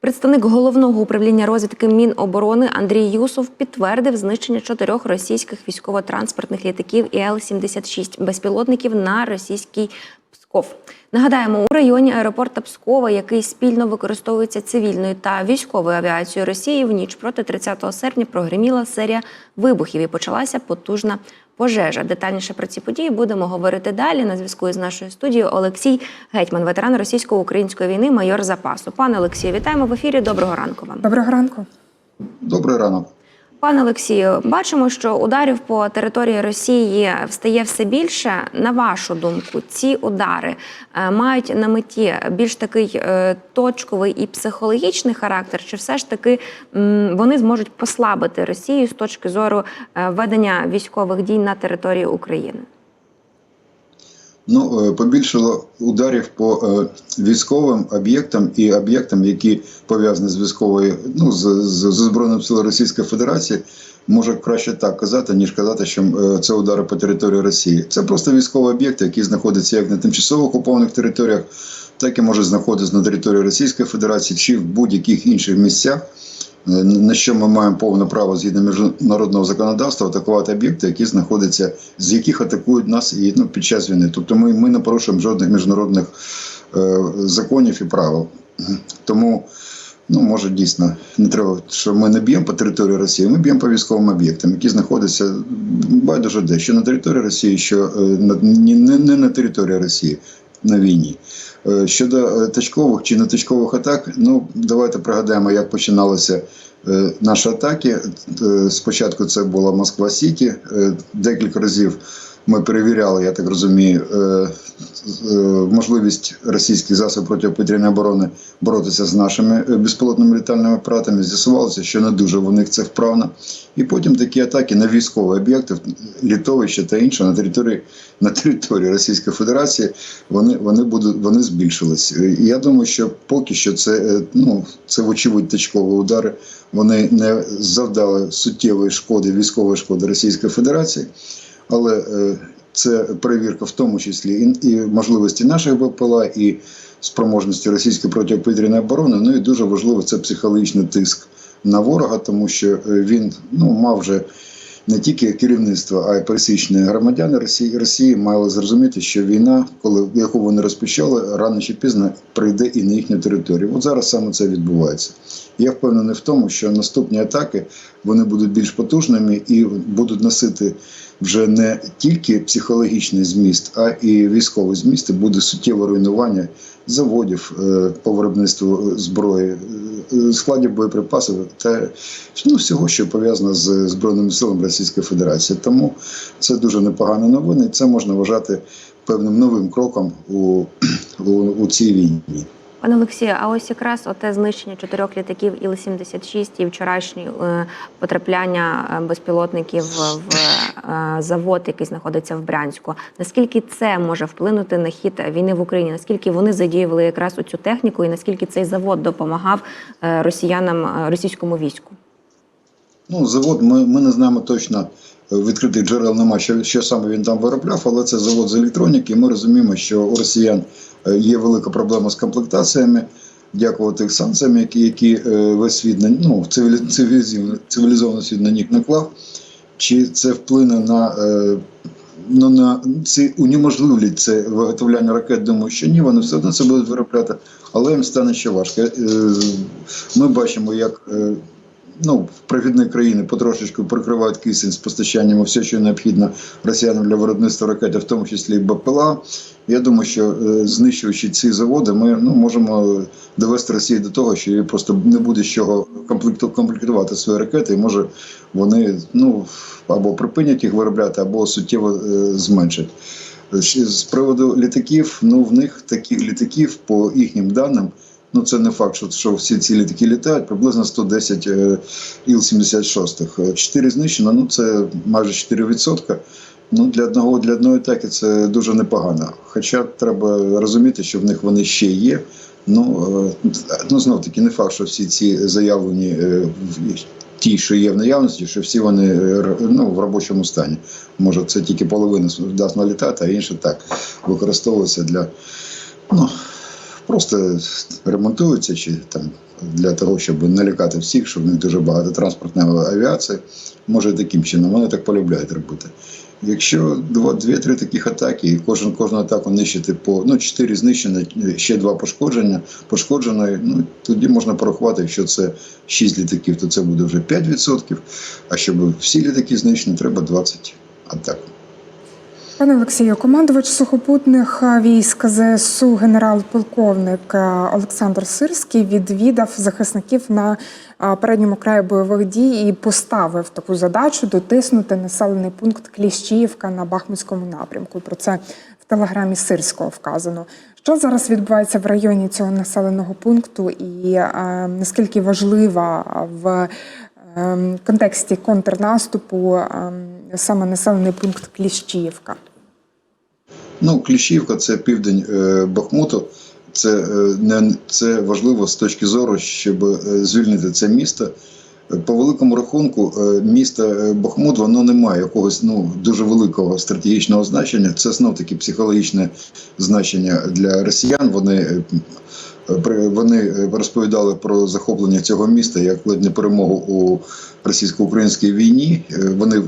Представник головного управління розвідки Міноборони Андрій Юсов підтвердив знищення чотирьох російських військово-транспортних літаків ІЛ-76 безпілотників на російський Псков. Нагадаємо, у районі аеропорта Пскова, який спільно використовується цивільною та військовою авіацією Росії, в ніч проти 30 серпня прогреміла серія вибухів і почалася потужна пожежа. Детальніше про ці події будемо говорити далі. На зв'язку із нашою студією Олексій Гетьман, ветеран російсько-української війни, майор запасу. Пане Олексію, вітаємо в ефірі. Доброго ранку вам. Доброго ранку. Добрий ранок. Пане Олексію, бачимо, що ударів по території Росії встає все більше. На вашу думку, ці удари е, мають на меті більш такий е, точковий і психологічний характер, чи все ж таки вони зможуть послабити Росію з точки зору е, ведення військових дій на території України? Ну, е, побільшало ударів по е, військовим об'єктам і об'єктам, які пов'язані з військовою, ну з, з, збройним силами Російської Федерації. Може краще так казати, ніж казати, що е, це удари по території Росії. Це просто військові об'єкти, які знаходяться як на тимчасово окупованих територіях, так і можуть знаходитися на території Російської Федерації чи в будь-яких інших місцях. На що ми маємо повне право згідно міжнародного законодавства атакувати об'єкти, які знаходяться, з яких атакують нас і ну, під час війни. Тобто ми, ми не порушуємо жодних міжнародних е, законів і правил. Тому, ну може дійсно не треба, що ми не б'ємо по території Росії, ми б'ємо по військовим об'єктам, які знаходяться байдуже де, що на території Росії, що е, на, не, не на території Росії на війні. Е, Щодо тачкових точкових чи неточкових атак, ну давайте пригадаємо, як починалися е, наші атаки. Е, Спочатку це була Москва Сіті. Е, Декілька разів ми перевіряли, я так розумію, е, е, можливість російських засобів протиповітряної оборони боротися з нашими е, безпілотними літальними апаратами. З'ясувалося, що не дуже в них це вправно. І потім такі атаки на військові об'єкти, літовища та інше на території на території Російської Федерації вони, вони будуть вони збільшились. І я думаю, що поки що це ну це вочевидь точкові удари. Вони не завдали суттєвої шкоди, військової шкоди Російської Федерації, але е, це перевірка в тому числі і, можливості наших БПЛА, і спроможності російської протиповітряної оборони. Ну і дуже важливо це психологічний тиск на ворога, тому що е, він ну мав вже не тільки керівництво, а й пересічні громадяни Росії Росії мали зрозуміти, що війна, коли яку вони розпочали, рано чи пізно прийде і на їхню територію. От зараз саме це відбувається. Я впевнений в тому, що наступні атаки вони будуть більш потужними і будуть носити вже не тільки психологічний зміст, а і військовий зміст. І буде суттєве руйнування заводів е, по виробництву зброї, складів боєприпасів та ну, всього, що пов'язано з збройними силами Російської Федерації. Тому це дуже непогані новини. Це можна вважати певним новим кроком у, у, у цій війні. Пане Олексію, а ось якраз оте знищення чотирьох літаків Іл-76 і вчорашнє е, потрапляння е, безпілотників в е, завод, який знаходиться в Брянську. Наскільки це може вплинути на хід війни в Україні? Наскільки вони задіювали якраз цю техніку, і наскільки цей завод допомагав росіянам російському війську? Ну, завод ми, ми не знаємо точно. Відкритих джерел немає, що, що саме він там виробляв, але це завод з електроніки. Ми розуміємо, що у росіян е, є велика проблема з комплектаціями, дякувати тих санкціям, які, які е, весь світ на ну, цивілі- цивілізований, світ на них наклав. Чи це вплине на, е, ну, на це унеможливлять це виготовляння ракет? Думаю, що ні, вони все одно це будуть виробляти, але їм стане ще важко. Ми бачимо, як. Е, ну, провідні країни потрошечку прикривають кисень з постачанням все, що необхідно росіянам для виробництва ракет, в тому числі і БПЛА. Я думаю, що е, знищуючи ці заводи, ми ну, можемо довести Росію до того, що їй просто не буде з чого комплектувати свої ракети, і може вони ну, або припинять їх виробляти, або суттєво е, зменшать. З приводу літаків, ну в них таких літаків, по їхнім даним, Ну, це не факт, що, що всі ці літаки літають, приблизно 110 е, Іл-76. Чотири знищено, ну це майже 4%. Ну, для одного для одної атаки це дуже непогано. Хоча треба розуміти, що в них вони ще є. Ну, е, ну знов таки, не факт, що всі ці заявлені е, ті, що є в наявності, що всі вони е, ну, в робочому стані. Може, це тільки половина вдасть налітати, а інше так використовується для. Ну, просто ремонтуються чи там для того, щоб налякати всіх, щоб в них дуже багато транспортної авіації. Може, таким чином. Вони так полюбляють робити. Якщо дві-три таких атаки, і кожен кожну атаку нищити по ну, чотири знищені, ще два пошкодження, пошкодженої, ну тоді можна порахувати, якщо це 6 літаків, то це буде вже 5%. А щоб всі літаки знищені, треба 20 атак. Пане Олексію, командувач сухопутних е, військ ЗСУ генерал-полковник е, Олександр Сирський відвідав захисників на е, передньому краї бойових дій і поставив таку задачу дотиснути населений пункт Кліщіївка на Бахмутському напрямку. Про це в телеграмі Сирського вказано. Що зараз відбувається в районі цього населеного пункту, і е, наскільки важлива в е, контексті контрнаступу е, саме населений пункт Кліщіївка? Ну, Кліщівка це південь е, Бахмуту. Це, е, не, це важливо з точки зору, щоб е, звільнити це місто. По великому рахунку, місто Бахмут воно не має якогось ну, дуже великого стратегічного значення. Це знов таки психологічне значення для росіян. Вони, вони розповідали про захоплення цього міста як ледь не перемогу у російсько-українській війні. Вони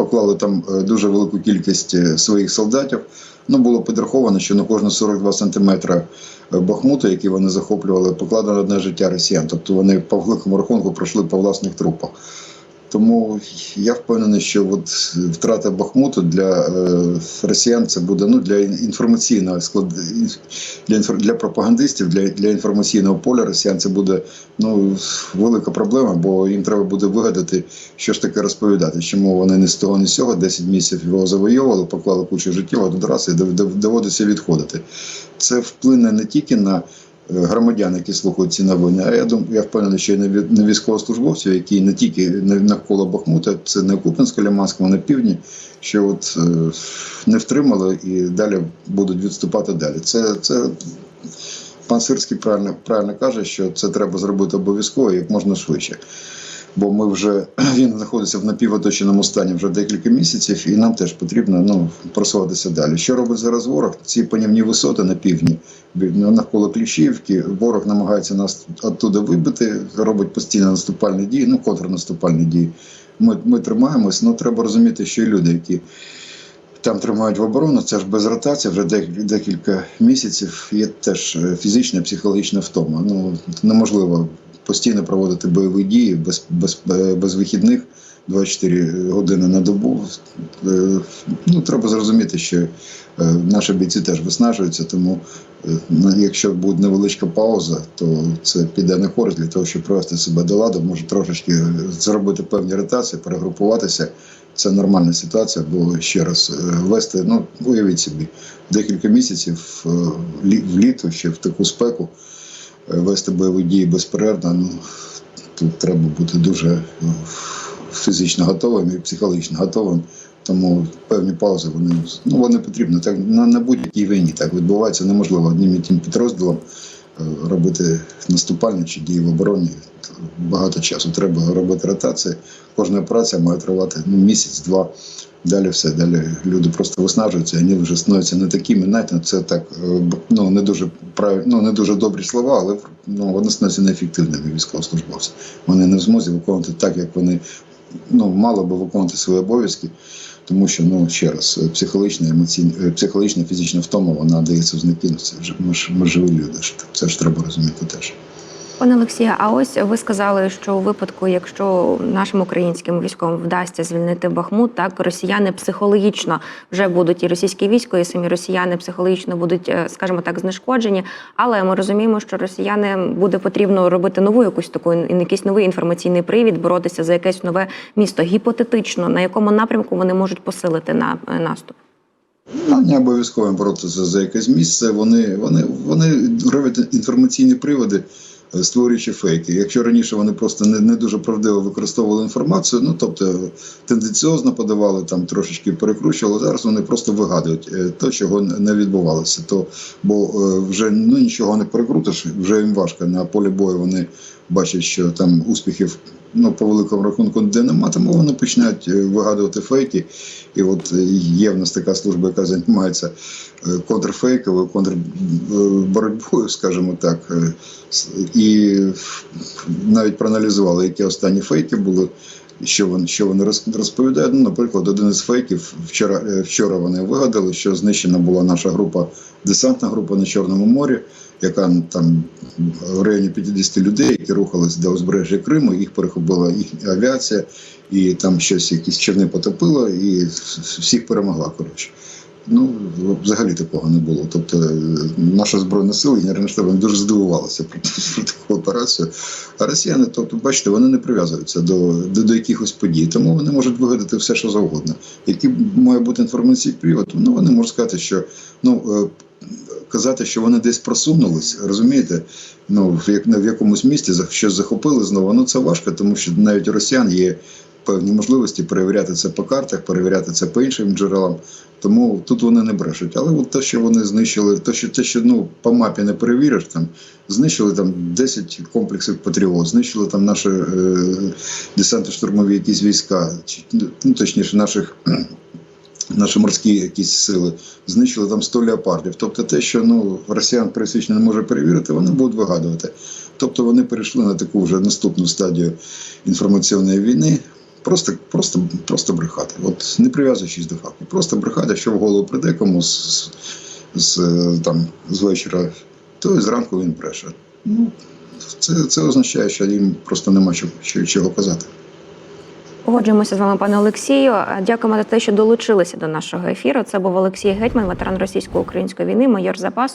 поклали там е, дуже велику кількість е, своїх солдатів. Ну, було підраховано, що на кожні 42 сантиметри Бахмута, Бахмуту, які вони захоплювали, покладено одне життя росіян. Тобто вони по великому рахунку пройшли по власних трупах. Тому я впевнений, що от втрата Бахмуту для е, росіян це буде ну, для інформаційного склад для, для пропагандистів, для, для інформаційного поля росіян це буде ну, велика проблема, бо їм треба буде вигадати, що ж таке розповідати, чому вони не з того, ні з цього 10 місяців його завойовували, поклали кучу життів, а тут раз і дов- дов- доводиться відходити. Це вплине не тільки на громадян, які слухають ці новини, а я думаю, я впевнений, що і на військовослужбовців, які не тільки навколо Бахмута, це не Купинська, Лиманському, на півдні, що от е, не втримали і далі будуть відступати далі. Це, це пан Сирський правильно, правильно каже, що це треба зробити обов'язково як можна швидше. Бо ми вже він знаходиться в напівоточеному стані вже декілька місяців, і нам теж потрібно ну, просуватися далі. Що робить зараз ворог? Ці панівні висоти на півдні бі- навколо Кліщівки. Ворог намагається нас оттуда вибити, робить постійно наступальні дії, ну контрнаступальні дії. Ми, ми тримаємось, але треба розуміти, що і люди, які там тримають в оборону, це ж без ротації вже дек- декілька місяців. Є теж е, фізична, психологічна втома. Ну неможливо постійно проводити бойові дії без, без, е, без вихідних 24 години на добу. Е, Ну, треба зрозуміти, що е, наші бійці теж виснажуються, тому ну, якщо буде невеличка пауза, то це піде на користь для того, щоб привести себе до ладу, може трошечки зробити певні ротації, перегрупуватися. Це нормальна ситуація, бо ще раз вести, ну уявіть собі, декілька місяців е, лі- вліту ще в таку спеку вести бойові дії безперервно. Ну тут треба бути дуже е, фізично готовим і психологічно готовим. Тому певні паузи вони ну вони потрібні. Так на, на будь-якій війні так відбувається. Неможливо одним і тим підрозділом робити наступальні чи дії в обороні. Багато часу треба робити ротації. Кожна операція має тривати ну, місяць-два. Далі все, далі люди просто виснажуються, вони вже становляться не такими. Знаєте, це так е, ну не дуже прав... ну, не дуже добрі слова, але ну, вони становляться неефективними військовослужбовці. Вони не в змозі виконувати так, як вони ну, мало би виконувати свої обов'язки, тому що ну ще раз, е, психологічна, емоційна, е, психологічна, фізична втома, вона дається в знаки. Вже ми ж ми живі люди. Це ж треба розуміти теж. Пане Олексія, а ось ви сказали, що у випадку, якщо нашим українським військовим вдасться звільнити Бахмут, так росіяни психологічно вже будуть і російське військо, і самі росіяни психологічно будуть, е, скажімо так, знешкоджені. Але ми розуміємо, що росіяни буде потрібно робити нову якусь таку якийсь новий інформаційний привід, боротися за якесь нове місто. Гіпотетично, на якому напрямку вони можуть посилити на е, наступ. Ну, не обов'язково боротися за якесь місце. Вони, вони, вони роблять інформаційні приводи, створюючи фейки. Якщо раніше вони просто не, не дуже правдиво використовували інформацію, ну тобто тенденціозно подавали, там трошечки перекручували. Зараз вони просто вигадують е, те, чого не відбувалося. То, бо е, вже ну, нічого не перекрутиш, вже їм важко. На полі бою вони бачать, що там успіхів ну, по великому рахунку ніде нема, тому вони починають е, вигадувати фейки. І от е, є в нас така служба, яка займається е, контрфейковою, контрборотьбою, скажімо так. І навіть проаналізували, які останні фейки були. Що вони, що вони розповідають? Ну, наприклад, один із фейків вчора, вчора вони вигадали, що знищена була наша група, десантна група на Чорному морі, яка ну, там в районі 50 людей, які рухались до узбережжя Криму, їх перехопила їхня авіація, і там щось, якісь човни потопило, і всіх перемогла. Коротше. Ну, взагалі такого не було. Тобто е, наша збройна сила, Генеральний штаб дуже здивувалися про, про таку операцію. А росіяни, тобто, бачите, вони не прив'язуються до, до, до якихось подій, тому вони можуть вигадати все, що завгодно. Який має бути інформаційний привод, ну вони можуть сказати, що ну. Казати, що вони десь просунулись, розумієте? Ну, як, в якомусь місті щось захопили знову. Ну це важко, тому що навіть у росіян є певні можливості перевіряти це по картах, перевіряти це по іншим джерелам. Тому тут вони не брешуть. Але от те, що вони знищили, те, що те, що ну по мапі не перевіриш, там знищили там 10 комплексів Патріот, знищили там наші е, десантно-штурмові якісь війська, ну точніше, наших. Наші морські якісь сили знищили там 100 леопардів. Тобто те, що ну росіян пересічно не може перевірити, вони будуть вигадувати. Тобто вони перейшли на таку вже наступну стадію інформаційної війни. Просто, просто, просто брехати. От не прив'язуючись до факту. Просто брехати, що в голову прийде комусь з, з, там, з вечора, то і зранку він бреше. Ну, це, це означає, що їм просто нема чого, чого казати. Погоджуємося з вами, пане Олексію. Дякуємо за те, що долучилися до нашого ефіру. Це був Олексій Гетьман, ветеран російсько-української війни, майор запасу.